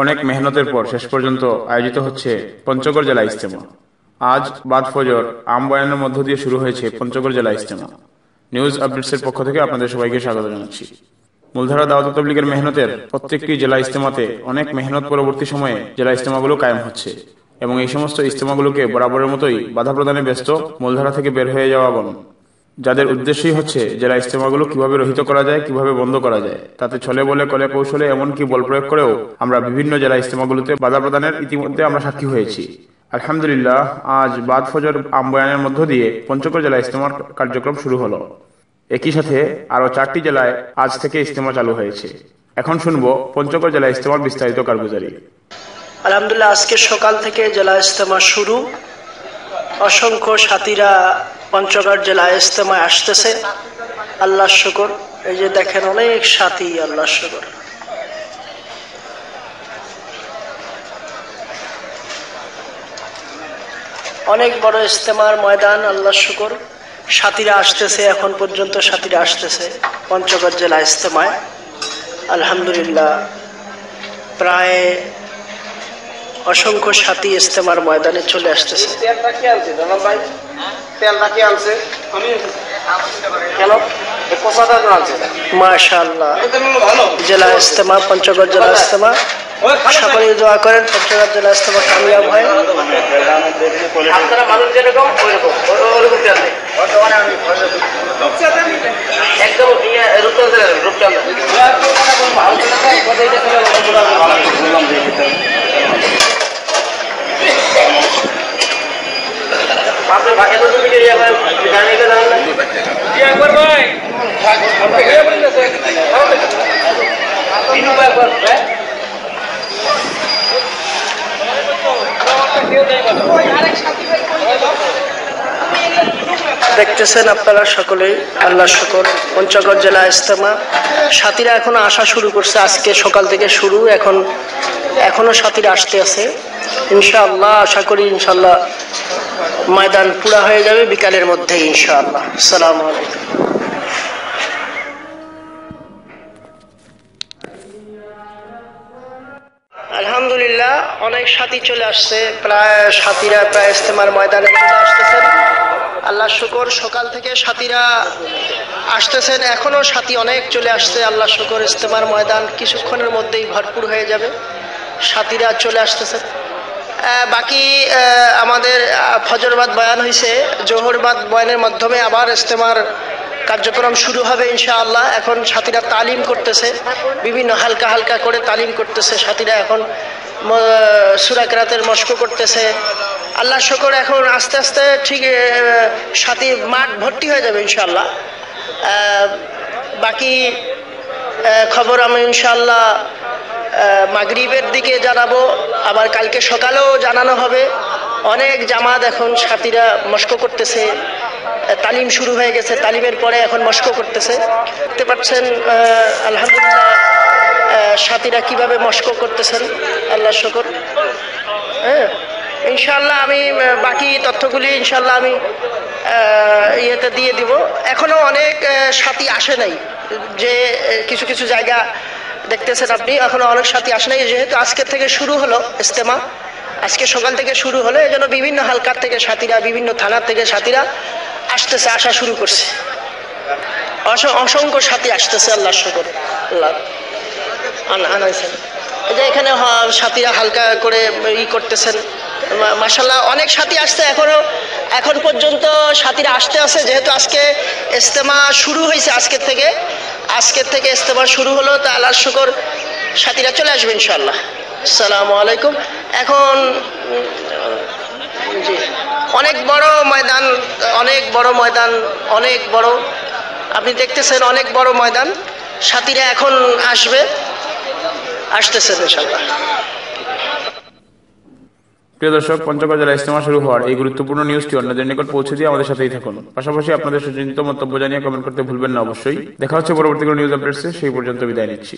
অনেক মেহনতের পর শেষ পর্যন্ত আয়োজিত হচ্ছে পঞ্চগড় জেলা ইস্তেমা আজ বাদ ফজর আম বয়ানের মধ্য দিয়ে শুরু হয়েছে পঞ্চগড় জেলা ইস্তেমা নিউজ আপডেটসের পক্ষ থেকে আপনাদের সবাইকে স্বাগত জানাচ্ছি। মূলধারা দাওয়াত তবলিগের মেহনতের প্রত্যেকটি জেলা ইস্তেমাতে অনেক মেহনত পরবর্তী সময়ে জেলা ইস্তেমাগুলো কায়েম হচ্ছে এবং এই সমস্ত ইস্তেমাগুলোকে বরাবরের মতোই বাধা প্রদানে ব্যস্ত মূলধারা থেকে বের হয়ে যাওয়া বন। যাদের উদ্দেশ্যই হচ্ছে জেলা ইস্তেমাগুলো কীভাবে রহিত করা যায়, কীভাবে বন্ধ করা যায়। তাতে ছলে বলে, কলে কৌশলে এমনকি বল প্রয়োগ করেও আমরা বিভিন্ন জেলা ইস্তেমাগুলোতে বাধা প্রদানের ইতিমধ্যে আমরা সাক্ষী হয়েছি। আলহামদুলিল্লাহ, আজ বাদ ফজর আম্বয়ানের মধ্য দিয়ে পঞ্চগড় জেলা ইস্তেমার কার্যক্রম শুরু হলো। একই সাথে আরও চারটি জেলায় আজ থেকে ইস্তেমা চালু হয়েছে। এখন শুনব পঞ্চগড় জেলা ইস্তেমার বিস্তারিত কারগুজারি। আলহামদুলিল্লাহ, আজকে সকাল থেকে জেলা ইস্তেমা শুরু। অসংখ্য সাথীরা পঞ্চগড় জেলা ইস্তেমায় আসতেছে। আল্লাহ শুকর। এই যে দেখেন অনেক সাথী আল্লাহ শুকর। অনেক বড় ইস্তেমার ময়দান আল্লাহ শুকর। সাথীরা আসতেছে, এখন পর্যন্ত সাথীরা আসতেছে পঞ্চগড় জেলা ইস্তেমায় আলহামদুলিল্লাহ, প্রায় অসংখ্য সাথী ইস্তেমার ময়দানে চলে আসতেছে। তেলটা কি আনছে? আমি কেন? জন আনছে? মাশাআল্লাহ। জেলা ইস্তেমা পঞ্চগড় জেলা ইস্তেমা সকলে দোয়া করেন পঞ্চগড় জেলা ইস্তেমা কামিয়াব হয়। আপনারা মানুষ যেরকম ওইরকম। ওরকম তেল একদম ইয়ে দেখতেছেন আপনারা সকলেই, আল্লাহ শুকর। পঞ্চগড় জেলা ইস্তেমা সাথীরা এখন আসা শুরু করছে, আজকে সকাল থেকে শুরু, এখন এখনও সাথীরা আসতে আছে। ইনশাআল্লাহ, আশা করি ইনশাআল্লাহ ময়দান পুরা হয়ে যাবে বিকালের মধ্যে ইনশাআল্লাহ। সালাম আলহামদুলিল্লাহ, অনেক সাথী চলে আসছে। প্রায় সাথীরা, প্রায় ইস্তেমার ময়দানে চলে আসতেছেন। আল্লাহ শুকর, সকাল থেকে সাথীরা আসতেছেন। এখনও সাথী অনেক চলে আসছে। আল্লাহ শুকর, ইস্তেমার ময়দান কিছুক্ষণের মধ্যেই ভরপুর হয়ে যাবে। সাথীরা চলে আসতেছেন বাকি আমাদের ফজরবাদ বয়ান হয়েছে জোহরবাদ বয়ানের মাধ্যমে আবার ইস্তেমার কার্যক্রম শুরু হবে ইনশাআল্লাহ। এখন সাথীরা তালিম করতেছে, বিভিন্ন হালকা হালকা করে তালিম করতেছে। সাথীরা এখন সুরাকরাতের মস্ক করতেছে। আল্লাহ শকর, এখন আস্তে আস্তে ঠিক সাথী মাঠ ভর্তি হয়ে যাবে ইনশাআল্লাহ। বাকি খবর আমি ইনশাআল্লাহ মাগরিবের দিকে জানাব। আবার কালকে সকালেও জানানো হবে। অনেক জামাত এখন সাথীরা মস্ক করতেছে। তালিম শুরু হয়ে গেছে, তালিমের পরে এখন মস্ক করতেছে। দেখতে পাচ্ছেন আলহামদুলিল্লাহ সাথীরা কীভাবে মস্ক করতেছেন। আল্লাহ শকর। হ্যাঁ ইনশাল্লাহ আমি বাকি তথ্যগুলি ইনশাল্লাহ আমি ইয়েতে দিয়ে দিব। এখনও অনেক সাথী আসে নাই। যে, কিছু কিছু জায়গা দেখতেছেন আপনি, এখনও অনেক সাথী আসে নাই। যেহেতু আজকের থেকে শুরু হলো ইস্তেমা আজকে সকাল থেকে শুরু হলো, এই জন্য বিভিন্ন হালকার থেকে সাথীরা, বিভিন্ন থানার থেকে সাথীরা আসতেছে, আসা শুরু করছে। অস- অসংখ্য সাথী আসতেছে, আল্লাহ শকর। আল্লাহ। আন- আনাইছেন যে এখানে সাথীরা হালকা করে ই করতেছেন। মা- মাশাল্লাহ অনেক সাথী আসছে এখনও। এখন পর্যন্ত সাথীরা আসতে আছে, যেহেতু আজকে ইস্তেমা শুরু হয়েছে আজকের থেকে। আজকের থেকে ইস্তেমা শুরু হলো, তা আল্লাহ শুকর সাথীরা চলে আসবে ইনশাল্লাহ সালামু আলাইকুম। এখন অনেক বড় ময়দান, অনেক বড় ময়দান, অনেক বড়, আপনি দেখতেছেন অনেক বড় ময়দান। সাথীরা এখন আসবে, আসতেছেন ইনশাল্লাহ প্রিয় দর্শক, পঞ্চগড় ইস্তেমা শুরু হওয়ার এই গুরুত্বপূর্ণ নিউজটি অন্যদের নিকট পৌঁছে দিয়ে আমাদের সাথেই থাকুন। পাশাপাশি আপনাদের সুচিন্তিত মন্তব্য জানিয়ে কমেন্ট করতে ভুলবেন না অবশ্যই। দেখা হচ্ছে পরবর্তী কোনো নিউজ আপডেটসে সেই পর্যন্ত বিদায় নিচ্ছি।